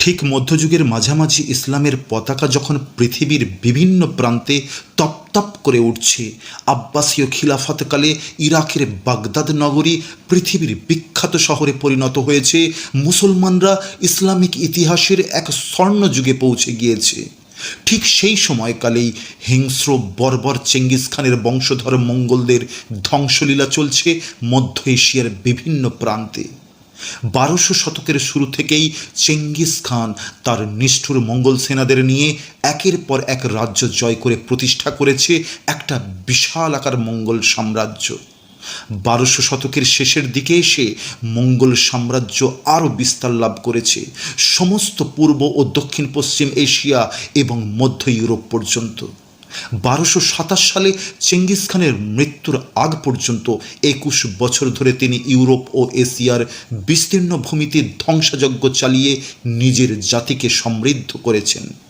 ঠিক মধ্যযুগের মাঝামাঝি ইসলামের পতাকা যখন পৃথিবীর বিভিন্ন প্রান্তে তপতপ করে উঠছে, আব্বাসীয় খিলাফতকালে ইরাকের বাগদাদ নগরী পৃথিবীর বিখ্যাত শহরে পরিণত হয়েছে, মুসলমানরা ইসলামিক ইতিহাসের এক স্বর্ণ যুগে পৌঁছে গিয়েছে। ঠিক সেই সময়কালেই হিংস্র বর্বর চেঙ্গিস খানের বংশধর মঙ্গলদের ধ্বংসলীলা চলছে মধ্য এশিয়ার বিভিন্ন প্রান্তে। বারোশো শতকের শুরু থেকেই চেঙ্গিস খান তার নিষ্ঠুর মঙ্গল সেনাদের নিয়ে একের পর এক রাজ্য জয় করে প্রতিষ্ঠা করেছে একটা বিশাল আকার মঙ্গল সাম্রাজ্য। বারোশো শতকের শেষের দিকে এসে মঙ্গল সাম্রাজ্য আরও বিস্তার লাভ করেছে। সমস্ত পূর্ব ও দক্ষিণ পশ্চিম এশিয়া এবং মধ্য ইউরোপ পর্যন্ত। বারোশো সাতাশ সালে চেঙ্গিস খানের মৃত্যুর আগ পর্যন্ত একুশ বছর ধরে তিনি ইউরোপ ও এশিয়ার বিস্তীর্ণ ভূমিতে ধ্বংসযজ্ঞ চালিয়ে নিজের জাতিকে সমৃদ্ধ করেছেন।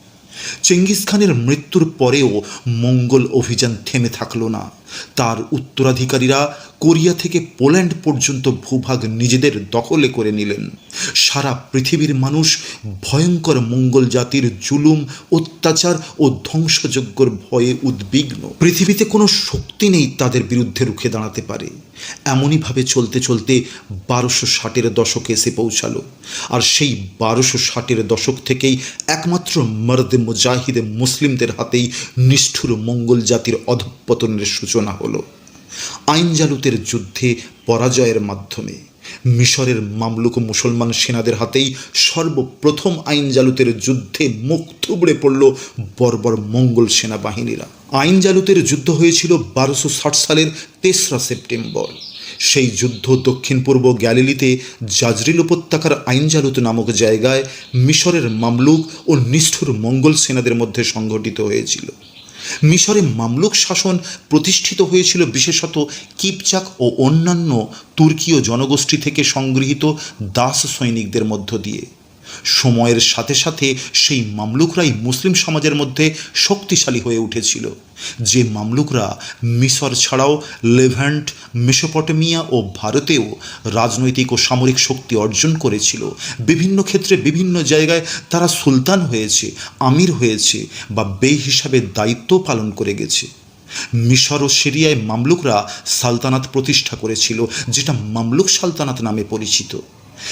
চেঙ্গিস খানের মৃত্যুর পরেও মঙ্গল অভিযান থেমে থাকল না। তার উত্তরাধিকারীরা কোরিয়া থেকে পোল্যান্ড পর্যন্ত ভূভাগ নিজেদের দখলে করে নিলেন। সারা পৃথিবীর মানুষ ভয়ঙ্কর মঙ্গল জাতির জুলুম, অত্যাচার ও ধ্বংসযজ্ঞর ভয়ে উদ্বিগ্ন। পৃথিবীতে কোনো শক্তি নেই তাদের বিরুদ্ধে রুখে দাঁড়াতে পারে। এমনইভাবে চলতে চলতে বারোশো ষাটের দশকে এসে পৌঁছালো। আর সেই বারোশো ষাটের দশক থেকেই একমাত্র মর্দে মুজাহিদে মুসলিমদের হাতেই নিষ্ঠুর মঙ্গল জাতির অধঃপতনের সূচনা হলো। আইনজালুতের যুদ্ধে পরাজয়ের মাধ্যমে মিশরের মামলুক মুসলমান সেনাদের হাতেই সর্বপ্রথম আইনজালুতের যুদ্ধে মুখ থুবড়ে পড়ল বর্বর মঙ্গল সেনাবাহিনীরা। আইনজালুতের যুদ্ধ হয়েছিল বারোশো ষাট সালের তেসরা সেপ্টেম্বর। সেই যুদ্ধ দক্ষিণ পূর্ব গ্যালিলিতে জাজরিল উপত্যকার আইনজালুত নামক জায়গায় মিশরের মামলুক ও নিষ্ঠুর মঙ্গল সেনাদের মধ্যে সংঘটিত হয়েছিল। মিশরে মামলুক শাসন প্রতিষ্ঠিত হয়েছিল বিশেষত কিপচাক ও অন্যান্য তুর্কীয় জনগোষ্ঠী থেকে সংগৃহীত দাস সৈনিকদের মধ্য দিয়ে। সময়ের সাথে সাথে সেই মামলুকরাই মুসলিম সমাজের মধ্যে শক্তিশালী হয়ে উঠেছিল। যে মামলুকরা মিশর ছাড়াও লেভ্যান্ট মেসোপটেমিয়া ও ভারতেও রাজনৈতিক ও সামরিক শক্তি অর্জন করেছিল। বিভিন্ন ক্ষেত্রে বিভিন্ন জায়গায় তারা সুলতান হয়েছে, আমির হয়েছে বা বে হিসাবে দায়িত্ব পালন করে গেছে। মিশর ও সিরিয়ায় মামলুকরা সালতানাত প্রতিষ্ঠা করেছিল, যেটা মামলুক সালতানাত নামে পরিচিত।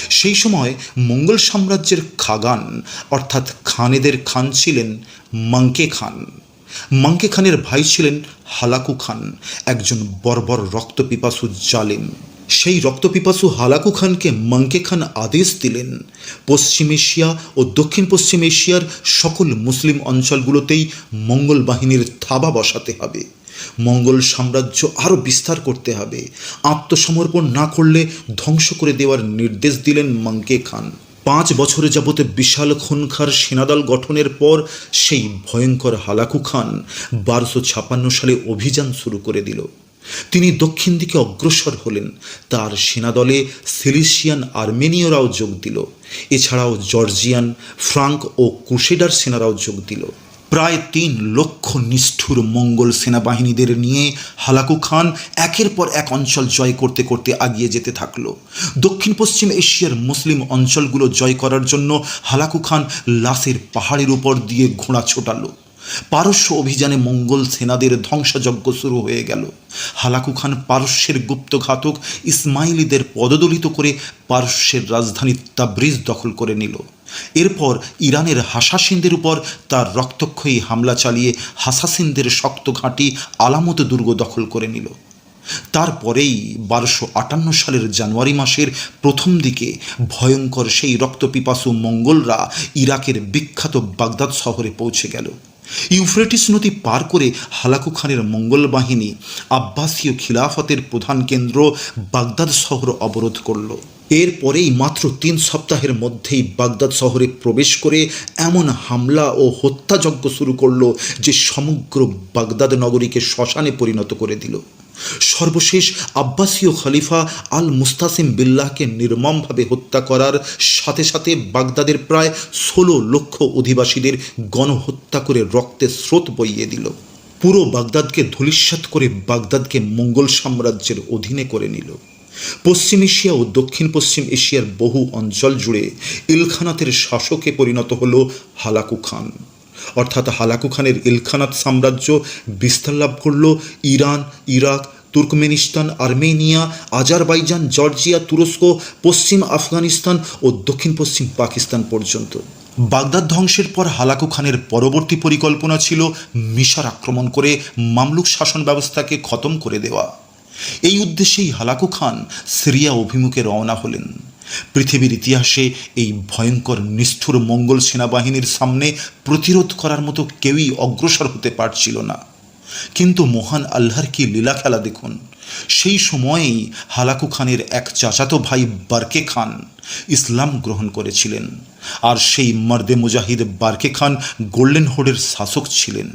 সেই সময় মঙ্গল সাম্রাজ্যের খাগান, অর্থাৎ খানেদের খান ছিলেন মাঙ্কে খান। মাঙ্কে খানের ভাই ছিলেন হালাকু খান, একজন বর্বর রক্তপিপাসু জালেম। সেই রক্তপিপাসু হালাকু খানকে মাঙ্কে খান আদেশ দিলেন, পশ্চিম এশিয়া ও দক্ষিণ পশ্চিম এশিয়ার সকল মুসলিম অঞ্চলগুলোতেই মঙ্গল বাহিনীর থাবা বসাতে হবে। মঙ্গল সাম্রাজ্য আরও বিস্তার করতে হবে। আত্মসমর্পণ না করলে ধ্বংস করে দেওয়ার নির্দেশ দিলেন মাঙ্কে খান। পাঁচ বছরে যাবতে বিশাল খুনখার সেনাদল গঠনের পর সেই ভয়ঙ্কর হালাকু খান বারোশো ছাপান্ন সালে অভিযান শুরু করে দিল। তিনি দক্ষিণ দিকে অগ্রসর হলেন। তার সেনাদলে সিলিশিয়ান আর্মেনীয়রাও যোগ দিল। এছাড়াও জর্জিয়ান, ফ্রাঙ্ক ও ক্রুসেডার সেনারাও যোগ দিল। প্রায় তিন লক্ষ নিষ্ঠুর মঙ্গল সেনাবাহিনীদের নিয়ে হালাকু খান একের পর এক অঞ্চল জয় করতে করতে আগিয়ে যেতে থাকল। দক্ষিণ পশ্চিম এশিয়ার মুসলিম অঞ্চলগুলো জয় করার জন্য হালাকু খান লাসের পাহাড়ের উপর দিয়ে ঘোড়া ছোটালো। পারস্য অভিযানে মঙ্গল সেনাদের ধ্বংসযজ্ঞ শুরু হয়ে গেল। হালাকু খান পারস্যের গুপ্তঘাতক ইসমাইলিদের পদদলিত করে পারস্যের রাজধানী তাব্রিজ দখল করে নিল। এরপর ইরানের হাসাসিনদের উপর তার রক্তক্ষয়ী হামলা চালিয়ে হাসাসিনদের শক্ত ঘাঁটি আলামত দুর্গ দখল করে নিল। তারপরেই বারোশো আটান্ন সালের জানুয়ারি মাসের প্রথম দিকে ভয়ঙ্কর সেই রক্তপিপাসু মঙ্গলরা ইরাকের বিখ্যাত বাগদাদ শহরে পৌঁছে গেল। ইউফ্রেটিস নদী পার করে হালাকু খানের মঙ্গল বাহিনী আব্বাসীয় খিলাফতের প্রধান কেন্দ্র বাগদাদ শহর অবরোধ করল। এরপরেই মাত্র তিন সপ্তাহের মধ্যেই বাগদাদ শহরে প্রবেশ করে এমন হামলা ও হত্যাযজ্ঞ শুরু করল যে সমগ্র বাগদাদ নগরীকে শ্মশানে পরিণত করে দিল। সর্বশেষ আব্বাসীয় খলিফা আল মুস্তাসিম বিল্লাহকে নির্মমভাবে হত্যা করার সাথে সাথে বাগদাদের প্রায় ষোলো লক্ষ অধিবাসীদের গণহত্যা করে রক্তের স্রোত বইয়ে দিল। পুরো বাগদাদকে ধূলিসাৎ করে বাগদাদকে মঙ্গল সাম্রাজ্যের অধীনে করে নিল। পশ্চিম এশিয়া ও দক্ষিণ পশ্চিম এশিয়ার বহু অঞ্চল জুড়ে ইলখানাতের শাসকে পরিণত হল হালাকু খান। অর্থাৎ হালাকু খানের ইলখানাত সাম্রাজ্য বিস্তার লাভ করল Iran, Iraq, Turkmenistan, Armenia, Azerbaijan, Georgia, তুরস্ক, পশ্চিম আফগানিস্তান ও দক্ষিণ পশ্চিম পাকিস্তান পর্যন্ত। বাগদাদ ধ্বংসের পর হালাকু খানের পরবর্তী পরিকল্পনা ছিল মিশর আক্রমণ করে মামলুক শাসন ব্যবস্থাকে খতম করে দেওয়া। এই উদ্দেশ্যেই হালাকু খান সিরিয়া অভিমুখে রওনা হলেন। পৃথিবীর ইতিহাসে এই ভয়ঙ্কর, নিষ্ঠুর মঙ্গল সেনাবাহিনীর সামনে প্রতিরোধ করার মতো কেউই অগ্রসর হতে পারছিল না। কিন্তু মহান আল্লাহর কি লীলা খেলা দেখুন, সেই সময়েই হালাকু খানের এক চাচাতো ভাই বারকে খান ইসলাম গ্রহণ করেছিলেন। আর সেই মর্দে মুজাহিদ বারকে খান গোল্ডেন হোডের শাসক ছিলেন।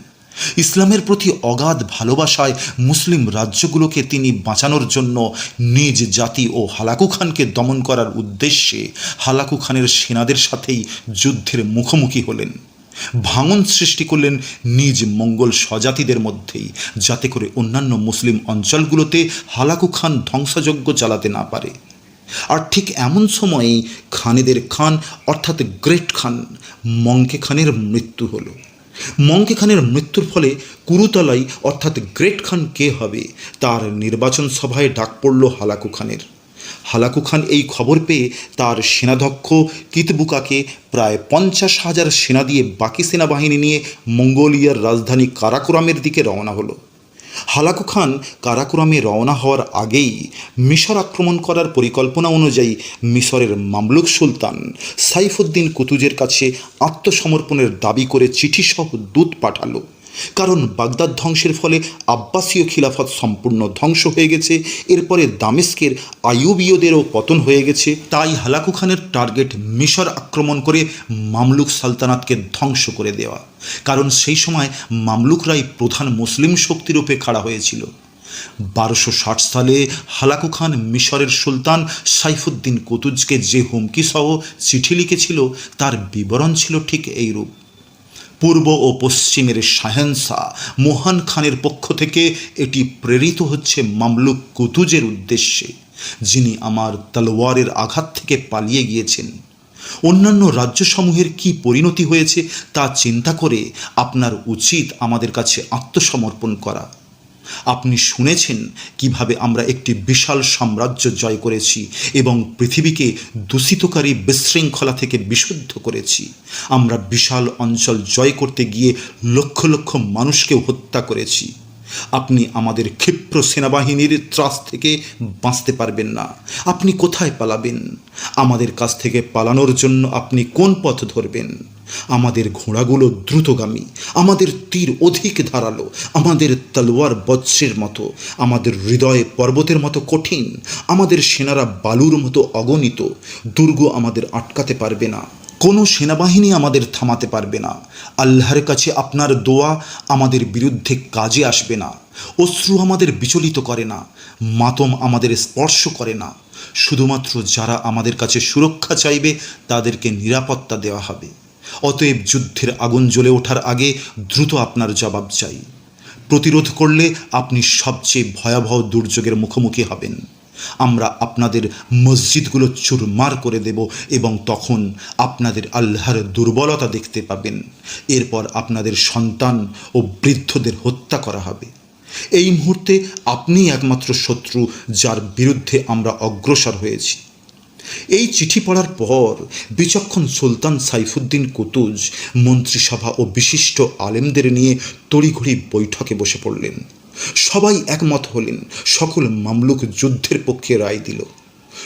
ইসলামের প্রতি অগাধ ভালোবাসায় মুসলিম রাজ্যগুলোকে তিনি বাঁচানোর জন্য নিজ জাতি ও হালাকু খানকে দমন করার উদ্দেশ্যে হালাকু খানের সেনাদের সাথেই যুদ্ধের মুখোমুখি হলেন। ভাঙন সৃষ্টি করলেন নিজ মঙ্গল স্বজাতিদের মধ্যেই, যাতে করে অন্যান্য মুসলিম অঞ্চলগুলোতে হালাকু খান ধ্বংসযজ্ঞ চালাতে না পারে। আর ঠিক এমন সময়েই খানেদের খান, অর্থাৎ গ্রেট খান, মঙ্কে খানের মৃত্যু হলো। মঙ্কে খানের মৃত্যুর ফলে কুরুতলাই, অর্থাৎ গ্রেট খান কে হবে? তার নির্বাচন সভায় ডাক পড়ল হালাকু খানের। হালাকু খান এই খবর পেয়ে তার সেনাধ্যক্ষ কিতবুকাকে প্রায় পঞ্চাশ হাজার সেনা দিয়ে বাকি সেনাবাহিনী নিয়ে মঙ্গোলিয়ার রাজধানী কারাকোরামের দিকে রওনা হলো। হালাকু খান কারাকোরামে রওনা হওয়ার আগেই মিশর আক্রমণ করার পরিকল্পনা অনুযায়ী মিশরের মামলুক সুলতান সাইফুদ্দিন কুতুজের কাছে আত্মসমর্পণের দাবি করে চিঠিসহ দূত পাঠালো। কারণ বাগদাদ ধ্বংসের ফলে আব্বাসীয় খিলাফত সম্পূর্ণ ধ্বংস হয়ে গেছে, এরপরে দামেস্কের আইয়ুবীয়দেরও পতন হয়ে গেছে। তাই হালাকু খানের টার্গেট মিশর আক্রমণ করে মামলুক সালতানাতকে ধ্বংস করে দেওয়া। কারণ সেই সময় মামলুকরাই প্রধান মুসলিম শক্তিরূপে খাড়া হয়েছিল। বারোশো ষাট সালে হালাকু খান মিশরের সুলতান সাইফুদ্দিন কুতুজকে যে হুমকি সহ চিঠি লিখেছিল, তার বিবরণ ছিল ঠিক এইরূপ পূর্ব ও পশ্চিমের সাহেন্সা মোহান খানের পক্ষ থেকে এটি প্রেরিত হচ্ছে মামলুক কুতুজের উদ্দেশ্যে, যিনি আমার তলোয়ারের আঘাত থেকে পালিয়ে গিয়েছেন। অন্যান্য রাজ্যসমূহের কি পরিণতি হয়েছে তা চিন্তা করে আপনার উচিত আমাদের কাছে আত্মসমর্পণ করা। আপনি শুনেছেন কীভাবে আমরা একটি বিশাল সাম্রাজ্য জয় করেছি এবং পৃথিবীকে দূষিতকারী বিশৃঙ্খলা থেকে বিশুদ্ধ করেছি। আমরা বিশাল অঞ্চল জয় করতে গিয়ে লক্ষ লক্ষ মানুষকেও হত্যা করেছি। আপনি আমাদের ক্ষিপ্র সেনাবাহিনীর ত্রাস থেকে বাঁচতে পারবেন না। আপনি কোথায় পালাবেন? আমাদের কাছ থেকে পালানোর জন্য আপনি কোন পথ ধরবেন? আমাদের ঘোড়াগুলো দ্রুতগামী, আমাদের তীর অধিক ধারালো, আমাদের তলোয়ার বৎসের মতো, আমাদের হৃদয় পর্বতের মতো কঠিন, আমাদের সেনারা বালুর মতো অগণিত, দুর্গ আমাদের আটকাতে পারবে না, কোনো সেনাবাহিনী আমাদের থামাতে পারবে না, আল্লাহর কাছে আপনার দোয়া আমাদের বিরুদ্ধে কাজে আসবে না, অশ্রু আমাদের বিচলিত করে না, মাতম আমাদের স্পর্শ করে না, শুধুমাত্র যারা আমাদের কাছে সুরক্ষা চাইবে তাদেরকে নিরাপত্তা দেওয়া হবে। অতএব যুদ্ধের আগুন জ্বলে ওঠার আগে দ্রুত আপনার জবাব চাই। প্রতিরোধ করলে আপনি সবচেয়ে ভয়াবহ দুর্যোগের মুখোমুখি হবেন। আমরা আপনাদের মসজিদগুলো চুরমার করে দেব এবং তখন আপনাদের আল্লাহর দুর্বলতা দেখতে পাবেন। এরপর আপনাদের সন্তান ও বৃদ্ধদের হত্যা করা হবে। এই মুহূর্তে আপনিই একমাত্র শত্রু যার বিরুদ্ধে আমরা অগ্রসর হয়েছি। এই চিঠি পড়ার পর বিচক্ষণ সুলতান সাইফুদ্দিন কুতুজ মন্ত্রিসভা ও বিশিষ্ট আলেমদের নিয়ে তড়িঘড়ি বৈঠকে বসে পড়লেন। সবাই একমত হলেন, সকল মামলুক যুদ্ধের পক্ষে রায় দিল।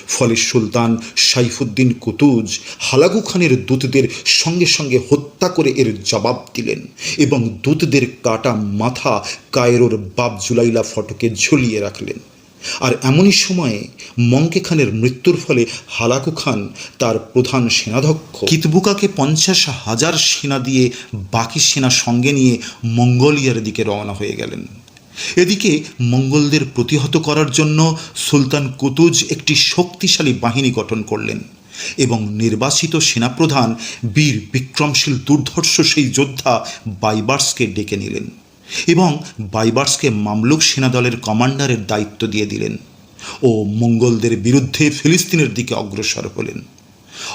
ফলে সুলতান সাইফুদ্দিন কুতুজ হালাগু খানের দূতদের সঙ্গে সঙ্গে হত্যা করে এর জবাব দিলেন এবং দূতদের কাটা মাথা কায়রোর বাপ জুলাইলা ফটকে ঝুলিয়ে রাখলেন। আর এমনই সময়ে মঙ্কে খানের মৃত্যুর ফলে হালাকু খান তার প্রধান সেনাধ্যক্ষ। কিতবুকাকে পঞ্চাশ হাজার সেনা দিয়ে বাকি সেনা সঙ্গে নিয়ে মঙ্গোলিয়ার দিকে রওনা হয়ে গেলেন। এদিকে মঙ্গলদের প্রতিহত করার জন্য সুলতান কুতুজ একটি শক্তিশালী বাহিনী গঠন করলেন এবং নির্বাচিত সেনাপ্রধান বীর বিক্রমশীল দুর্ধর্ষ সেই যোদ্ধা বাইবার্সকে ডেকে নিলেন। এবং বাইবার্সকে মামলুক সেনাদলের কমান্ডারের দায়িত্ব দিয়ে দিলেন ও মঙ্গলদের বিরুদ্ধে ফিলিস্তিনের দিকে অগ্রসর হলেন।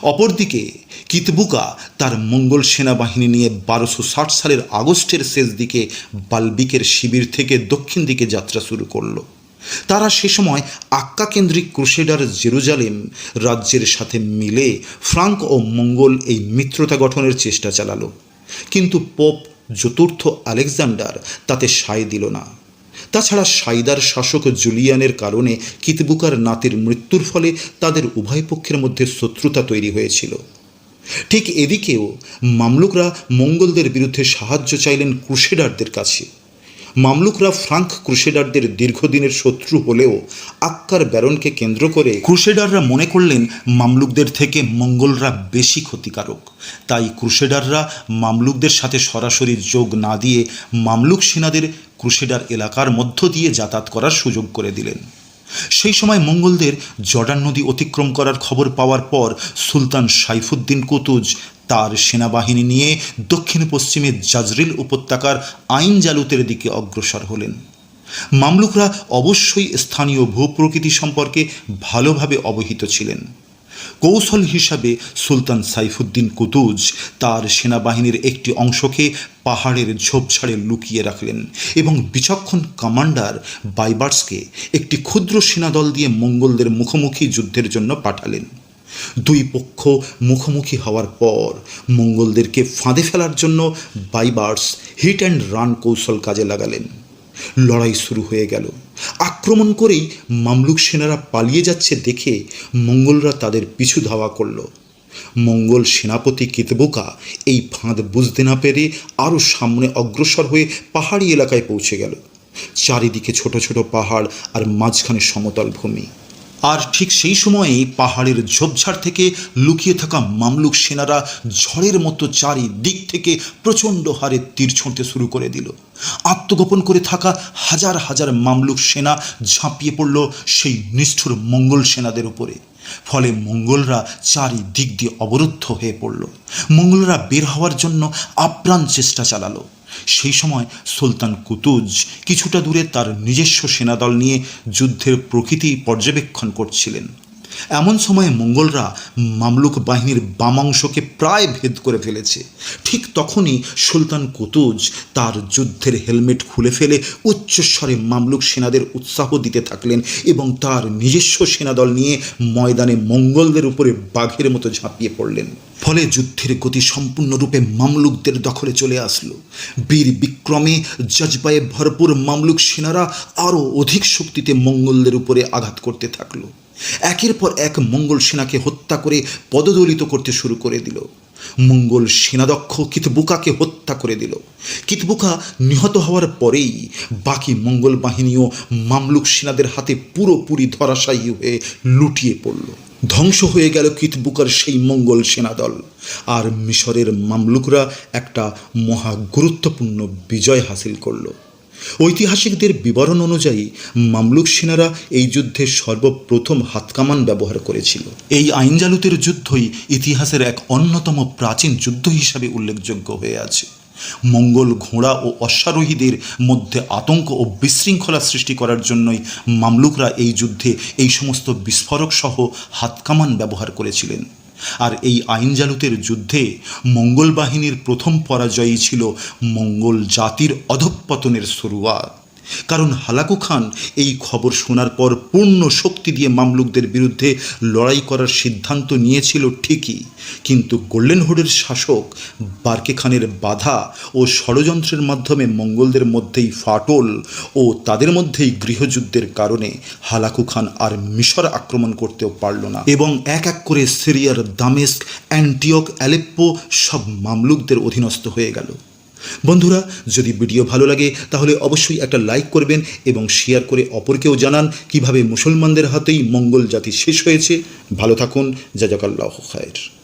অপরদিকে, কিতবুকা তার মঙ্গল সেনাবাহিনী নিয়ে বারোশো ষাট সালের আগস্টের শেষ দিকে বালবিকের শিবির থেকে দক্ষিণ দিকে যাত্রা শুরু করল। তারা সে সময় আক্কা কেন্দ্রিক ক্রুসেডার জেরুজালেম রাজ্যের সাথে মিলে ফ্রাঙ্ক ও মঙ্গল এই মিত্রতা গঠনের চেষ্টা চালালো। কিন্তু পোপ চতুর্থ আলেকজান্ডার তাতে সায় দিল না। তাছাড়া সাইদার শাসক জুলিয়ানের কারণে কিতবুকার নাতির মৃত্যুর ফলে তাদের উভয় পক্ষের মধ্যে শত্রুতা তৈরি হয়েছিল। ঠিক এদিকেও মামলুকরা মঙ্গলদের বিরুদ্ধে সাহায্য চাইলেন ক্রুসেডারদের কাছে। মামলুকরা ফ্রাঙ্ক ক্রুসেডারদের দীর্ঘদিনের শত্রু হলেও আক্কার ব্যারনকে কেন্দ্র করে ক্রুসেডাররা মনে করলেন মামলুকদের থেকে মঙ্গলরা বেশি ক্ষতিকারক। তাই ক্রুসেডাররা মামলুকদের সাথে সরাসরি যোগ না দিয়ে মামলুক সেনাদের ক্রুসেডার এলাকার মধ্য দিয়ে যাতায়াত করার সুযোগ করে দিলেন। সেই সময় মঙ্গলদের জর্ডান নদী অতিক্রম করার খবর পাওয়ার পর সুলতান সাইফুদ্দিন কুতুজ তার সেনাবাহিনী নিয়ে দক্ষিণ পশ্চিমে জাজরিল উপত্যকার আইন জালুতের দিকে অগ্রসর হলেন। মামলুকরা অবশ্যই স্থানীয় ভূপ্রকৃতি সম্পর্কে ভালোভাবে অবহিত ছিলেন। কৌশল হিসাবে সুলতান সাইফুদ্দিন কুতুজ তার সেনাবাহিনীর একটি অংশকে পাহাড়ের ঝোপঝাড়ে লুকিয়ে রাখলেন এবং বিচক্ষণ কমান্ডার বাইবার্সকে একটি ক্ষুদ্র সেনাদল দিয়ে মঙ্গলদের মুখোমুখি যুদ্ধের জন্য পাঠালেন। দুই পক্ষ মুখোমুখি হওয়ার পর মঙ্গলদেরকে ফাঁদে ফেলার জন্য বাইবার্স হিট অ্যান্ড রান কৌশল কাজে লাগালেন। লড়াই শুরু হয়ে গেল। আক্রমণ করেই মামলুক সেনারা পালিয়ে যাচ্ছে দেখে মঙ্গলরা তাদের পিছু ধাওয়া করল। মঙ্গল সেনাপতি কিতবুকা এই ফাঁদ বুঝতে না পেরে আরও সামনে অগ্রসর হয়ে পাহাড়ি এলাকায় পৌঁছে গেল। চারিদিকে ছোট ছোট পাহাড় আর মাঝখানে সমতল ভূমি। আর ঠিক সেই সময়েই পাহাড়ের ঝোপঝাড় থেকে লুকিয়ে থাকা মামলুক সেনারা ঝড়ের মতো চারিদিক থেকে প্রচণ্ড হারে তীর ছুঁড়তে শুরু করে দিল। আত্মগোপন করে থাকা হাজার হাজার মামলুক সেনা ঝাঁপিয়ে পড়ল সেই নিষ্ঠুর মঙ্গল সেনাদের উপরে। ফলে মঙ্গলরা চারিদিক দিয়ে অবরুদ্ধ হয়ে পড়ল। মঙ্গলরা বের হওয়ার জন্য আপ্রাণ চেষ্টা চালালো। সেই সময় সুলতান কুতুজ কিছুটা দূরে তার নিজস্ব সেনাদল নিয়ে যুদ্ধের প্রকৃতি পর্যবেক্ষণ করছিলেন। এমন সময়ে মঙ্গলরা মামলুক বাহিনীর বামাংশকে প্রায় ভেদ করে ফেলেছে। ঠিক তখনই সুলতান কুতুজ তার যুদ্ধের হেলমেট খুলে ফেলে উচ্চস্বরে মামলুক সেনাদের উৎসাহ দিতে থাকলেন এবং তার নিজস্ব সেনাদল নিয়ে ময়দানে মঙ্গলদের উপরে বাঘের মতো ঝাঁপিয়ে পড়লেন। ফলে যুদ্ধের গতি সম্পূর্ণরূপে মামলুকদের দখলে চলে আসলো। বীর বিক্রমে জজবায়ে ভরপুর মামলুক সেনারা আরও অধিক শক্তিতে মঙ্গলদের উপরে আঘাত করতে থাকল। একের পর এক মঙ্গল সেনাকে হত্যা করে পদদলিত করতে শুরু করে দিল। মঙ্গল সেনাদক্ষ কিতবুকাকে হত্যা করে দিল। কিতবুকা নিহত হওয়ার পরেই বাকি মঙ্গল বাহিনীও মামলুক সেনাদের হাতে পুরোপুরি ধরাশায়ী হয়ে লুটিয়ে পড়ল। ধ্বংস হয়ে গেল কিতবুকার সেই মঙ্গল সেনাদল। আর মিশরের মামলুকরা একটা মহা গুরুত্বপূর্ণ বিজয় হাসিল করল। ঐতিহাসিকদের বিবরণ অনুযায়ী মামলুক সেনারা এই যুদ্ধে সর্বপ্রথম হাতকামান ব্যবহার করেছিল। এই আইনজালুতের যুদ্ধই ইতিহাসের এক অন্যতম প্রাচীন যুদ্ধ হিসাবে উল্লেখযোগ্য হয়ে আছে। মঙ্গল ঘোড়া ও অশ্বারোহীদের মধ্যে আতঙ্ক ও বিশৃঙ্খলা সৃষ্টি করার জন্যই মামলুকরা এই যুদ্ধে এই সমস্ত বিস্ফোরক সহ হাতকামান ব্যবহার করেছিলেন। আর এই আইনজালুতের যুদ্ধে মঙ্গল বাহিনীর প্রথম পরাজয়ই ছিল মঙ্গল জাতির অধঃপতনের শুরুয়াত। কারণ হালাকু খান এই খবর শোনার পর পূর্ণ শক্তি দিয়ে মামলুকদের বিরুদ্ধে লড়াই করার সিদ্ধান্ত নিয়েছিল ঠিকই। কিন্তু গোল্ডেন হুডের শাসক বার্কে খানের বাধা ও ষড়যন্ত্রের মাধ্যমে মঙ্গলদের মধ্যেই ফাটল ও তাদের মধ্যেই গৃহযুদ্ধের কারণে হালাকু খান আর মিশর আক্রমণ করতেও পারল না। এবং এক এক করে সিরিয়ার দামেস্ক অ্যান্টিওক অ্যালেপ্পো সব মামলুকদের অধীনস্থ হয়ে গেল। বন্ধুরা, যদি ভিডিও ভালো লাগে, তাহলে অবশ্যই একটা লাইক করবেন এবং শেয়ার করে অপরকেও জানান কীভাবে মুসলমানদের হাতেই মঙ্গল জাতি শেষ হয়েছে। ভালো থাকুন। জাজাকাল্লাহ খায়ের।